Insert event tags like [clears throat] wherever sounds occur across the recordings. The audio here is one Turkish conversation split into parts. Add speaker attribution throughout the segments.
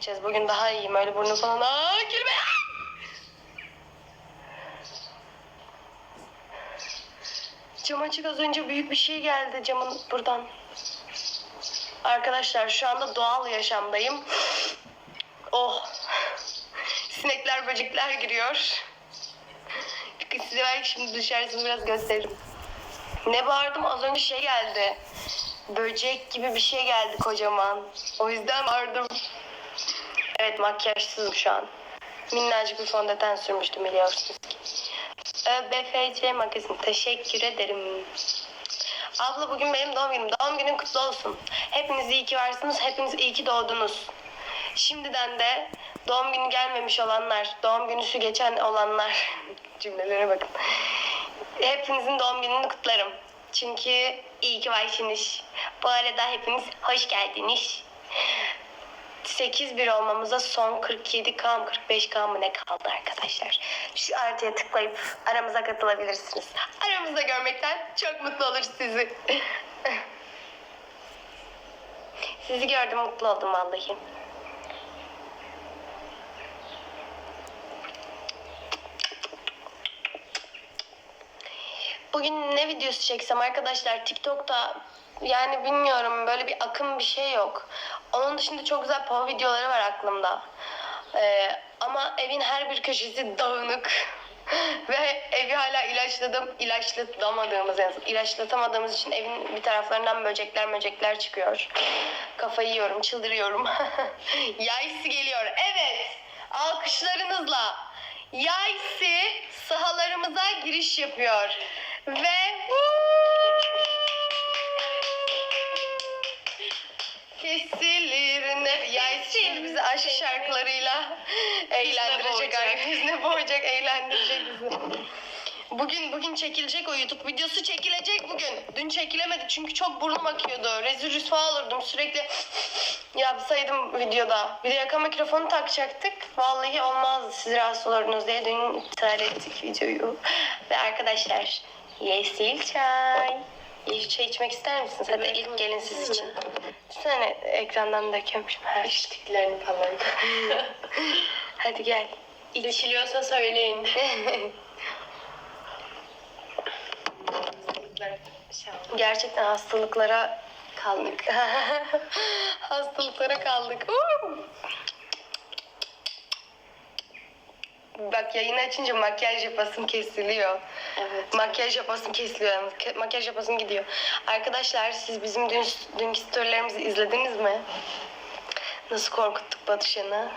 Speaker 1: çekeceğiz. Bugün daha iyiyim. Öyle burnu falan. Aa gülme. Cam açık az önce büyük bir şey geldi camın buradan. Arkadaşlar şu anda doğal yaşamdayım. Oh. Sinekler, böcekler giriyor. Size belki şimdi dışarısını biraz gösteririm. Ne bağırdım az önce şey geldi. Böcek gibi bir şey geldi kocaman. O yüzden bağırdım. Evet makyajsızım şu an. Minnacık bir fondöten sürmüştüm biliyorsunuz ki. ÖBFC magazin teşekkür ederim. Abla bugün benim doğum günüm. Doğum günün kutlu olsun. Hepiniz iyi ki varsınız. Hepiniz iyi ki doğdunuz. Şimdiden de doğum günü gelmemiş olanlar, doğum günüsü geçen olanlar [laughs] cümlelere bakın. Hepinizin doğum gününü kutlarım. Çünkü iyi ki varsınız. Bu arada hepiniz hoş geldiniz. 8-1 olmamıza son 47K mı 45K mı ne kaldı arkadaşlar. Şu artıya tıklayıp aramıza katılabilirsiniz. Aramızda görmekten çok mutlu olur sizi. [laughs] Sizi gördüm mutlu oldum vallahi. Bugün ne videosu çeksem arkadaşlar TikTok'ta yani bilmiyorum böyle bir akım bir şey yok. Onun dışında çok güzel pov videoları var aklımda. Ee, ama evin her bir köşesi dağınık. [laughs] Ve evi hala ilaçladım, ilaçlatamadığımız yani ilaçlatamadığımız için evin bir taraflarından böcekler böcekler çıkıyor. Kafayı yiyorum, çıldırıyorum. [laughs] Yaysı geliyor. Evet, alkışlarınızla Yaysi sahalarımıza giriş yapıyor. Ve kesilir ne Yaysi şimdi bizi aşk şarkılarıyla eğlendirecek. Hüzne boğacak, eğlendirecek bizi. [laughs] Bugün bugün çekilecek o YouTube videosu çekilecek bugün. Dün çekilemedi çünkü çok burnum akıyordu. Rezil rüsva olurdum sürekli yapsaydım videoda. Bir de yaka mikrofonu takacaktık. Vallahi olmazdı siz rahatsız olurdunuz diye dün iptal ettik videoyu. Ve arkadaşlar yeşil çay. Yeşil çay içmek ister misiniz? Hadi
Speaker 2: Evet,
Speaker 1: ilk gelin siz için. Sen ekrandan döküyormuşum her şey.
Speaker 2: İçtiklerini falan. [laughs]
Speaker 1: Hadi gel. İç.
Speaker 2: İçiliyorsa söyleyin. [laughs]
Speaker 1: Gerçekten hastalıklara kaldık. [laughs] hastalıklara kaldık. Bak yayını açınca makyaj yapasım kesiliyor.
Speaker 2: Evet.
Speaker 1: Makyaj yapasım kesiliyor. yalnız. Ke- Makyaj yapasım gidiyor. Arkadaşlar siz bizim dün, dünkü storylerimizi izlediniz mi? Nasıl korkuttuk Batışan'ı?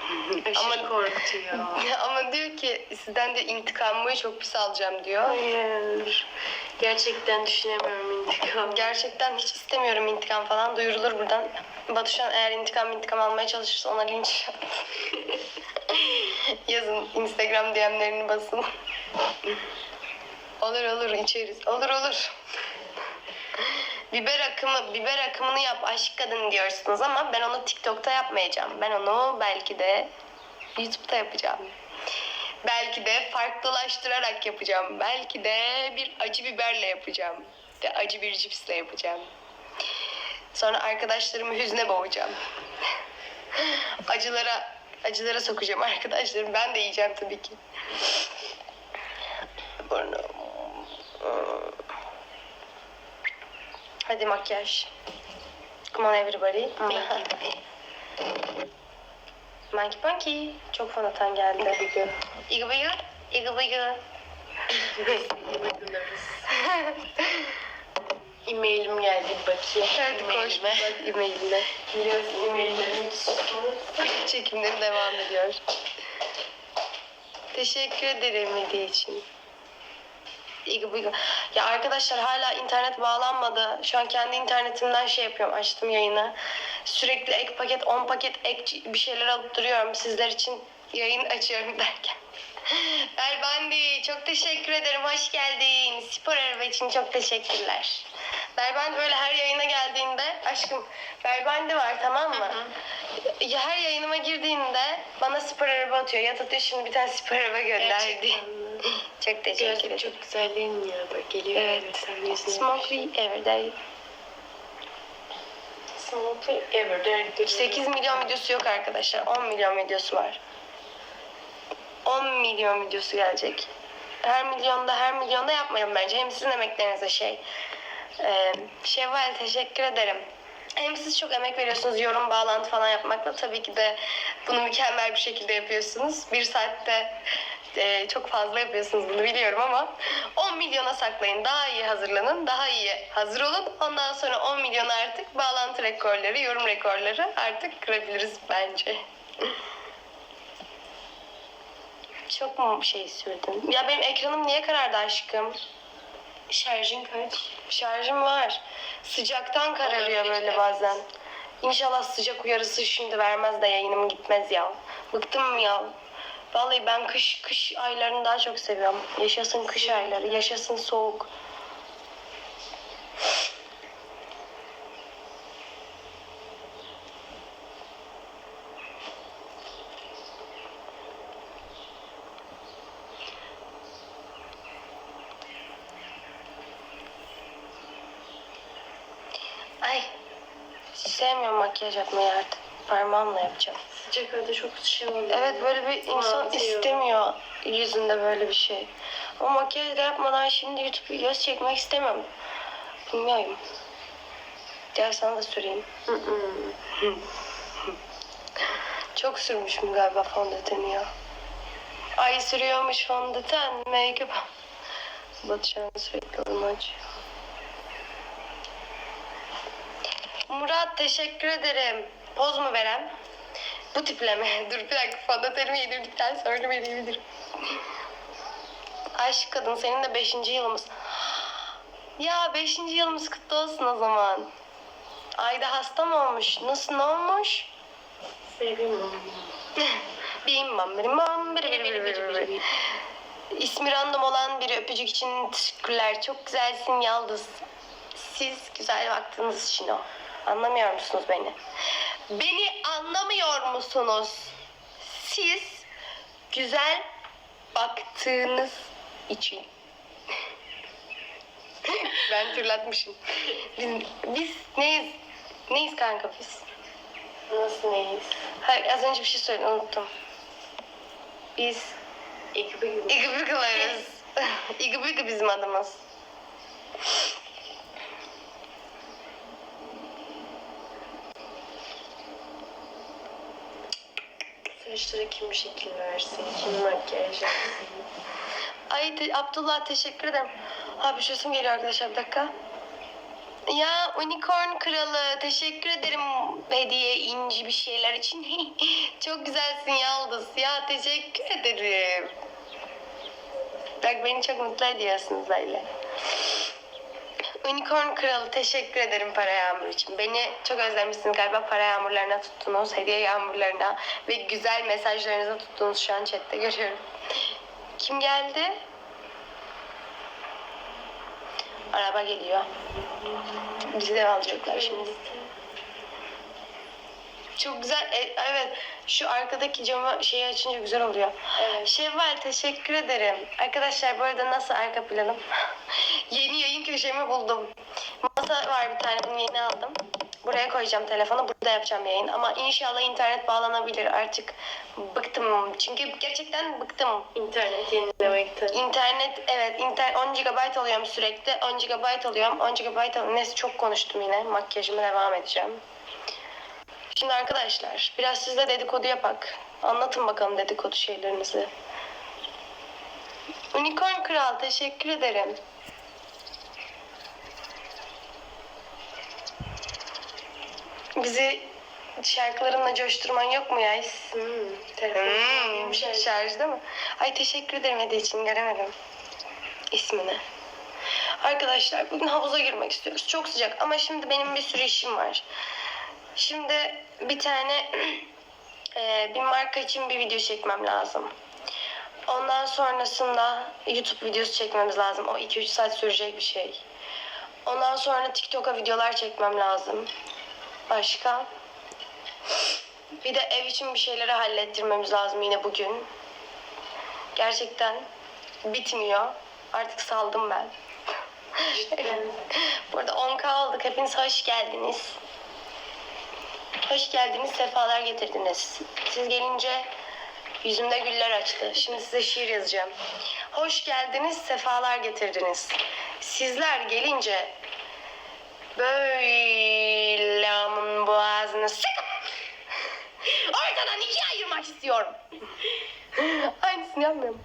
Speaker 1: [laughs]
Speaker 2: Aşırı
Speaker 1: Ama-
Speaker 2: korkutuyor. [laughs]
Speaker 1: Ama diyor ki sizden de intikamımı çok pis alacağım diyor.
Speaker 2: Hayır. Gerçekten düşünemiyorum intikam.
Speaker 1: Gerçekten hiç istemiyorum intikam falan. Duyurulur buradan. Batuşan eğer intikam intikam almaya çalışırsa ona linç yap. [laughs] [laughs] Yazın Instagram DM'lerini basın. olur olur içeriz. Olur olur. biber akımı, biber akımını yap aşk kadın diyorsunuz ama ben onu TikTok'ta yapmayacağım. Ben onu belki de YouTube'da yapacağım. Belki de farklılaştırarak yapacağım. Belki de bir acı biberle yapacağım. Ve acı bir cipsle yapacağım. Sonra arkadaşlarımı hüzne boğacağım. [laughs] acılara acılara sokacağım arkadaşlarım. Ben de yiyeceğim tabii ki. Burnum. Hadi makyaj. Come on everybody. Monkey Punky. Çok fondöten geldi. İgı bıgı. İgı bıgı.
Speaker 2: E-mailim geldi bakayım.
Speaker 1: Hadi koş
Speaker 2: E-mailime.
Speaker 1: bak e-mailine.
Speaker 2: Biliyorsun susmuyor.
Speaker 1: Çekimleri devam ediyor. Teşekkür ederim hediye için. İyi Ya arkadaşlar hala internet bağlanmadı. Şu an kendi internetimden şey yapıyorum. Açtım yayını. Sürekli ek paket, 10 paket ek bir şeyler alıp duruyorum. Sizler için yayın açıyorum derken. Berbandi çok teşekkür ederim. Hoş geldin. Spor araba için çok teşekkürler. Berbandi böyle her yayına geldiğinde aşkım Berbandi var tamam mı? Ya her yayınıma girdiğinde bana spor araba atıyor. Yat atıyor şimdi bir tane spor araba gönderdi.
Speaker 2: Gerçekten mi? [laughs]
Speaker 1: çok teşekkür
Speaker 2: Gözlük
Speaker 1: ederim.
Speaker 2: çok güzel değil mi ya? Böyle geliyor
Speaker 1: Evet.
Speaker 2: evet. Sen yüzüne.
Speaker 1: Smoke we day.
Speaker 2: Ever. Direkt
Speaker 1: 8 milyon videosu yok arkadaşlar. 10 milyon videosu var. 10 milyon videosu gelecek. Her milyonda her milyonda yapmayalım bence. Hem sizin emeklerinize şey. Ee, Şevval teşekkür ederim. Hem siz çok emek veriyorsunuz yorum bağlantı falan yapmakla. Tabii ki de bunu mükemmel bir şekilde yapıyorsunuz. Bir saatte e, çok fazla yapıyorsunuz bunu biliyorum ama 10 milyona saklayın. Daha iyi hazırlanın. Daha iyi hazır olun. Ondan sonra 10 milyon artık bağlantı rekorları, yorum rekorları artık kırabiliriz bence. [laughs] Çok mu şey sürdün? Ya benim ekranım niye karardı aşkım?
Speaker 2: Şarjın kaç?
Speaker 1: Şarjım var. Sıcaktan kararıyor böyle bazen. İnşallah sıcak uyarısı şimdi vermez de yayınım gitmez ya. Bıktım ya. Vallahi ben kış kış aylarını daha çok seviyorum. Yaşasın kış ayları, yaşasın soğuk. Ay. Sevmiyorum makyaj yapmayı artık. Parmağımla yapacağım.
Speaker 2: Sıcak havada çok şey oluyor.
Speaker 1: Evet böyle bir insan
Speaker 2: Anlatıyor.
Speaker 1: istemiyor yüzünde böyle bir şey. Ama makyaj da yapmadan şimdi YouTube videosu çekmek istemiyorum. Bilmiyorum. Gel sana da süreyim. [laughs] Çok sürmüşüm galiba fondöteni ya. Ay sürüyormuş fondöten, make-up. Batışan sürekli onu açıyor. Murat teşekkür ederim. Poz mu veren? Bu tipleme. [laughs] Dur bir dakika fondötenimi yedirdikten sonra verebilirim. Aşk kadın senin de 5. yılımız. [gasps] Ya 5. yılımız kutlu olsun o zaman. Ayda hasta mı olmuş? Nasıl ne olmuş? [laughs] Biri biri biri. İsmi random olan bir öpücük için teşekkürler. Çok güzelsin Yaldız. Siz güzel baktığınız için o. Anlamıyor musunuz beni? Beni anlamıyor musunuz? Siz güzel baktığınız için. [laughs] ben tırlatmışım. Biz, biz neyiz? Neyiz kanka biz?
Speaker 2: Nasıl neyiz?
Speaker 1: Hayır az önce bir şey söyledim unuttum. Biz
Speaker 2: gibi.
Speaker 1: İgıbıgılarız. [laughs] İgıbıgı bizim adımız.
Speaker 2: Saçlara kim şekil versin, kim makyaj yapsın.
Speaker 1: Ay te- Abdullah teşekkür ederim. Abi şusum geliyor arkadaşlar bir dakika. Ya unicorn kralı teşekkür ederim hediye inci bir şeyler için. [laughs] Çok güzelsin Yaldız. Ya teşekkür ederim. Bak beni çok mutlu ediyorsunuz böyle. Unicorn kralı teşekkür ederim para yağmuru için. Beni çok özlemişsiniz galiba para yağmurlarına tuttunuz, hediye yağmurlarına ve güzel mesajlarınıza tuttunuz şu an chatte görüyorum. Kim geldi? Araba geliyor. Bizi de alacaklar şimdi. Çok güzel. e, evet. Şu arkadaki camı şeyi açınca güzel oluyor.
Speaker 2: Evet.
Speaker 1: Şevval teşekkür ederim. Arkadaşlar bu arada nasıl arka planım? [laughs] yeni yayın köşemi buldum. Masa var bir tane bunu yeni aldım. Buraya koyacağım telefonu. Burada yapacağım yayın. Ama inşallah internet bağlanabilir. Artık bıktım. Çünkü gerçekten bıktım.
Speaker 2: İnternet yenilemekten.
Speaker 1: İnternet evet inter 10 GB alıyorum sürekli. 10 GB alıyorum. 10 GB alıyorum. Neyse çok konuştum yine. Makyajıma devam edeceğim. Şimdi arkadaşlar biraz sizle dedikodu yapak. Anlatın bakalım dedikodu şeylerinizi. Unicorn Kral teşekkür ederim. Bizi şarkılarınla coşturman yok mu ya?
Speaker 2: Hmm,
Speaker 1: Hmm,
Speaker 2: şarj.
Speaker 1: şarjda mı? Ay teşekkür ederim hediye için göremedim ismini. Arkadaşlar bugün havuza girmek istiyoruz. Çok sıcak ama şimdi benim bir sürü işim var. Şimdi bir tane [clears throat] e, bir marka için bir video çekmem lazım. Ondan sonrasında YouTube videosu çekmemiz lazım. O 2-3 saat sürecek bir şey. Ondan sonra TikTok'a videolar çekmem lazım. Başka? Bir de ev için bir şeyleri hallettirmemiz lazım yine bugün. Gerçekten bitmiyor. Artık saldım ben. [laughs] Burada 10k olduk. Hepiniz hoş geldiniz. Hoş geldiniz, sefalar getirdiniz. Siz gelince yüzümde güller açtı. Şimdi size şiir yazacağım. Hoş geldiniz, sefalar getirdiniz. Sizler gelince böyle amın boğazını sıkıp ortadan ikiye ayırmak istiyorum. Aynısını yapmıyorum.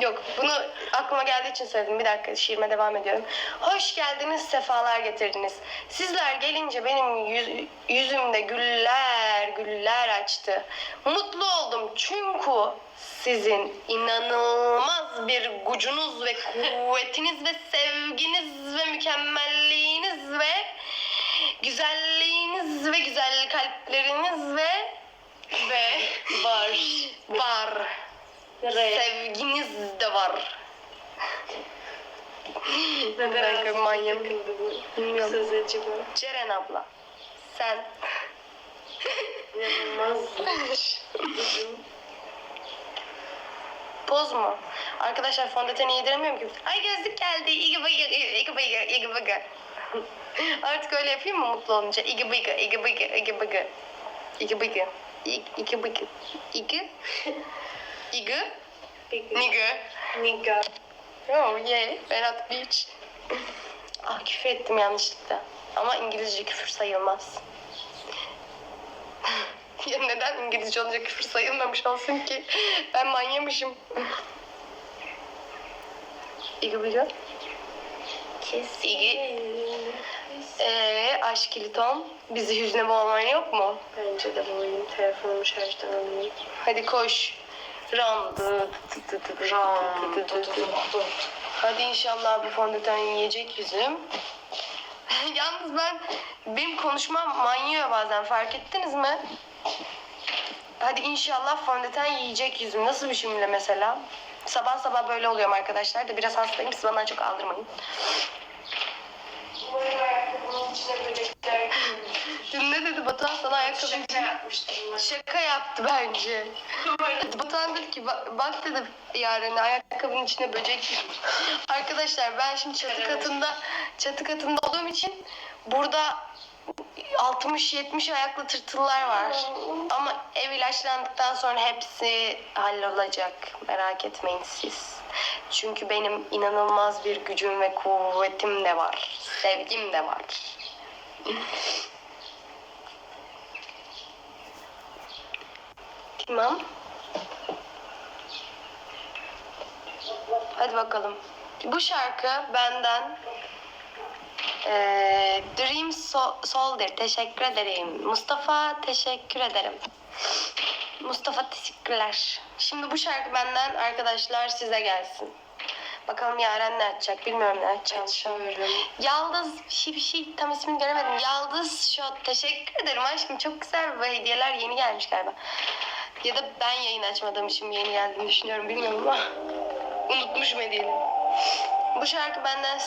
Speaker 1: Yok bunu aklıma geldiği için söyledim. Bir dakika şiirime devam ediyorum. Hoş geldiniz, sefalar getirdiniz. Sizler gelince benim yüz- yüzümde güller güller açtı. Mutlu oldum çünkü sizin inanılmaz bir gücünüz ve kuvvetiniz ve sevginiz ve mükemmelliğiniz ve güzelliğiniz ve güzel kalpleriniz ve ve var var. Sevginiz de var. [laughs]
Speaker 2: Neden takıldı bu
Speaker 1: Bilmiyorum.
Speaker 2: söz acaba?
Speaker 1: Ceren abla. Sen.
Speaker 2: İnanılmaz.
Speaker 1: Poz mu? Arkadaşlar fondöteni yediremiyorum ki. Ay gözlük geldi. İgi bıgı, igi bıgı, igi bıgı. [laughs] Artık öyle yapayım mı mutlu olunca? İgi bıgı, igi bıgı, igi bıgı. İgi bıgı. İgi bıgı. İgi. [laughs] İgi. Nigga.
Speaker 2: Nigga.
Speaker 1: Oh yeah. Berat Beach. [laughs] ah küfür ettim yanlışlıkla. Ama İngilizce küfür sayılmaz. ya neden İngilizce olunca küfür sayılmamış olsun ki? Ben manyamışım. İgi biliyor.
Speaker 2: Kes.
Speaker 1: İgi. Ee, aşk kiliton. Bizi hüzne boğman yok mu?
Speaker 2: Bence de bu oyun telefonumu şarjdan alayım.
Speaker 1: Hadi koş. Ram. Ram. Hadi inşallah bu fondöten yiyecek yüzüm. [laughs] Yalnız ben benim konuşmam manyıyor bazen fark ettiniz mi? Hadi inşallah fondöten yiyecek yüzüm. Nasıl bir cümle mesela? Sabah sabah böyle oluyorum arkadaşlar da biraz hastayım siz bana çok aldırmayın. Umarım ayakkabının içine böcekler Dün ne dedi Batuhan sana ayakkabının
Speaker 2: Şaka yapmıştım ben.
Speaker 1: Şaka yaptı bence. Batuhan dedi ki bak, bak dedi yarın ayakkabının içine böcek girmiş. Arkadaşlar ben şimdi çatı katında çatı katında olduğum için burada 60-70 ayaklı tırtıllar var. Ama ev ilaçlandıktan sonra hepsi hallolacak. Merak etmeyin siz. Çünkü benim inanılmaz bir gücüm ve kuvvetim de var. Sevgim de var. [laughs] Tamam. Hadi bakalım. Bu şarkı benden eee Dream So- Soldier. Teşekkür ederim. Mustafa teşekkür ederim. Mustafa teşekkürler. Şimdi bu şarkı benden arkadaşlar size gelsin. Bakalım Yaren ne açacak bilmiyorum ne açacağım.
Speaker 2: Açıyorum.
Speaker 1: Yaldız bir şey bir şey tam ismini göremedim. Yaldız Shot teşekkür ederim aşkım. Çok güzel bu hediyeler yeni gelmiş galiba. Ya da ben yayın açmadığım için yeni geldiğini düşünüyorum bilmiyorum ama unutmuşum hediyeleri. Bu şarkı benden